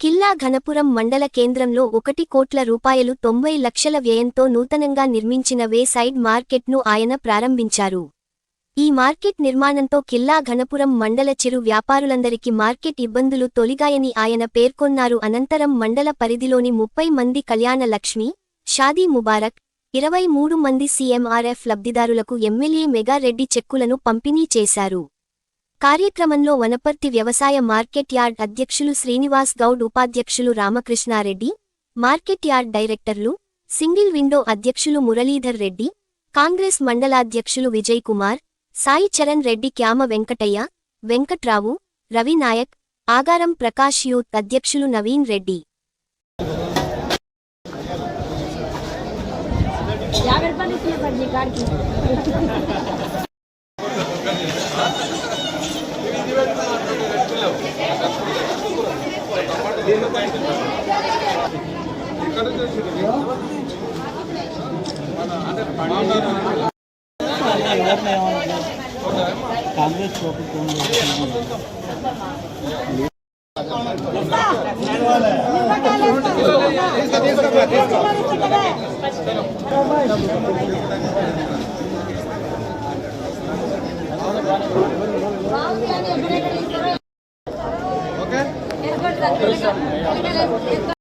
కిల్లా ఘనపురం మండల కేంద్రంలో ఒకటి కోట్ల రూపాయలు తొంభై లక్షల వ్యయంతో నూతనంగా నిర్మించిన వే సైడ్ మార్కెట్ను ఆయన ప్రారంభించారు. ఈ మార్కెట్ నిర్మాణంతో కిల్లా ఘనపురం మండల చిరు వ్యాపారులందరికీ మార్కెట్ ఇబ్బందులు తొలిగాయని ఆయన పేర్కొన్నారు. అనంతరం మండల పరిధిలోని ముప్పై మంది కళ్యాణ లక్ష్మి షాదీ ముబారక్ ఇరవై మూడు మంది సీఎంఆర్ఎఫ్ లబ్ధిదారులకు ఎమ్మెల్యే మెగారెడ్డి చెక్కులను పంపిణీ చేశారు. కార్యక్రమంలో వనపర్తి వ్యవసాయ మార్కెట్ యార్డ్ అధ్యక్షులు శ్రీనివాస్ గౌడ్ ఉపాధ్యక్షులు రామకృష్ణారెడ్డి మార్కెట్ యార్డ్ డైరెక్టర్లు సింగిల్ విండో అధ్యక్షులు మురళీధర్ రెడ్డి కాంగ్రెస్ మండలాధ్యక్షులు విజయ్ కుమార్ సాయి చరణ్ రెడ్డి క్యామ వెంకటయ్య వెంకట్రావు రవినాయక్ ఆగారం ప్రకాష్ యూత్ అధ్యక్షులు నవీన్ రెడ్డి. యాభై రూపాయలు ఇచ్చిన పడి కాడికి కాంగ్రెస్ ప్రభుత్వం Tapi.